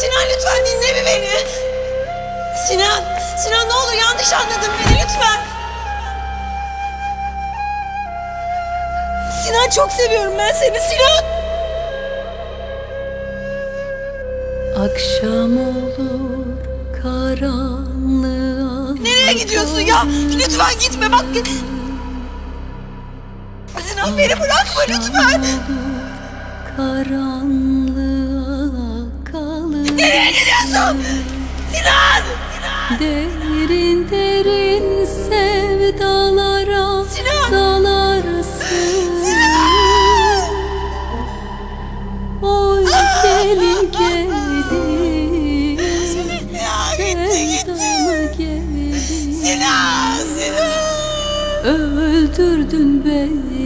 Sinan lütfen dinle mi beni? Sinan, Sinan ne olur yanlış anladın beni lütfen. Sinan çok seviyorum ben seni Sinan. Akşam olur karanlığa Nereye gidiyorsun ya? Lütfen gitme bak. Sinan beni bırakma lütfen. Karanlığa Gidiyorsun? Sinan! Derin derin sevdalara Sinan! dalarsın Sinan! Oy gelin gelin Ya gitti gitti. Gelin Sinan! Sinan! Öldürdün beni